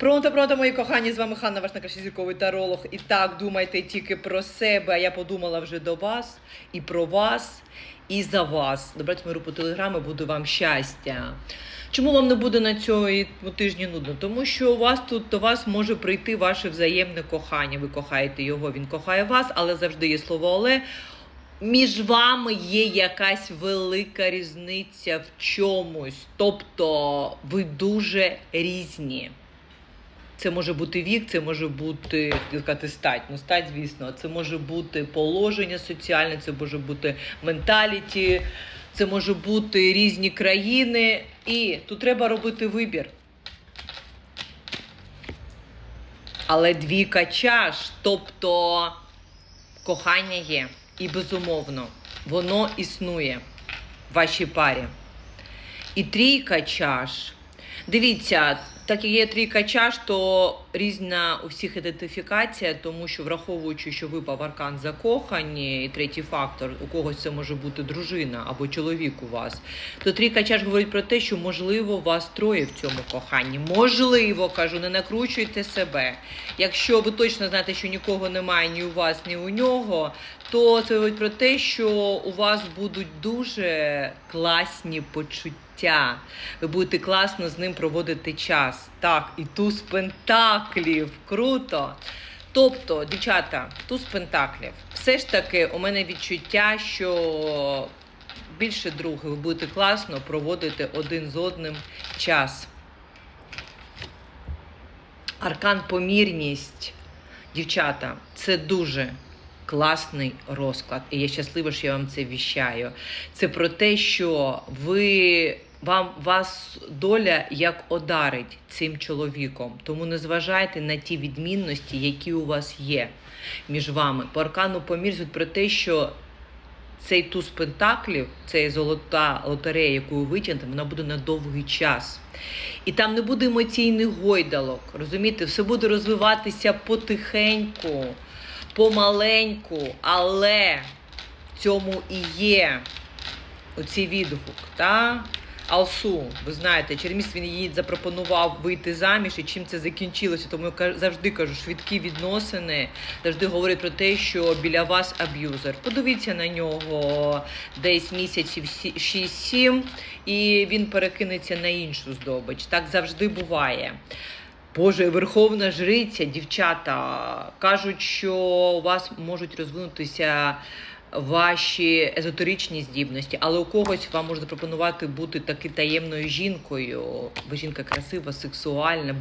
Пронто, пронто, мої кохані, з вами Ханна, ваш найкращий зірковий таролог. І так, думайте тільки про себе. А я подумала вже до вас і про вас, і за вас. Добрати мою групу телеграми, буду вам щастя. Чому вам не буде на цьому тижні нудно? Тому що у вас тут до вас може прийти ваше взаємне кохання. Ви кохаєте його, він кохає вас, але завжди є слово але. Між вами є якась велика різниця в чомусь. Тобто ви дуже різні. Це може бути вік, це може бути сказати, стать. Ну, стать, звісно, це може бути положення соціальне, це може бути менталіті, це може бути різні країни. І тут треба робити вибір. Але двійка чаш, тобто кохання є. І безумовно, воно існує в вашій парі. І трійка чаш. Дивіться, так є трійка чаш, то різна у всіх ідентифікація, тому що враховуючи, що випав аркан закохані, і третій фактор, у когось це може бути дружина або чоловік у вас, то трійка чаш говорить про те, що можливо вас троє в цьому коханні. Можливо, кажу, не накручуйте себе. Якщо ви точно знаєте, що нікого немає ні у вас, ні у нього, то це говорить про те, що у вас будуть дуже класні почуття. Ви будете класно з ним проводити час. Так, і туз пентаклів. Круто. Тобто, дівчата, туз пентаклів. Все ж таки, у мене відчуття, що більше друге ви будете класно проводити один з одним час. Аркан помірність. Дівчата, це дуже класний розклад. І я щаслива, що я вам це віщаю. Це про те, що ви. Вам вас доля як одарить цим чоловіком. Тому не зважайте на ті відмінності, які у вас є між вами. По аркану помірність про те, що цей туз пентаклів, цей золота лотерея, яку ви витягнете, вона буде на довгий час. І там не буде емоційних гойдалок. Розумієте, все буде розвиватися потихеньку, помаленьку, але в цьому і є оцей відгук. Та? Алсу, ви знаєте, через місяць він їй запропонував вийти заміж, і чим це закінчилося. Тому я завжди кажу, швидкі відносини завжди говорять про те, що біля вас аб'юзер. Подивіться на нього десь місяців 6-7, і він перекинеться на іншу здобич. Так завжди буває. Боже, верховна жриця, дівчата кажуть, що у вас можуть розвинутися ваші езотеричні здібності, але у когось вам можна запропонувати бути таки таємною жінкою. бо жінка красива, сексуальна,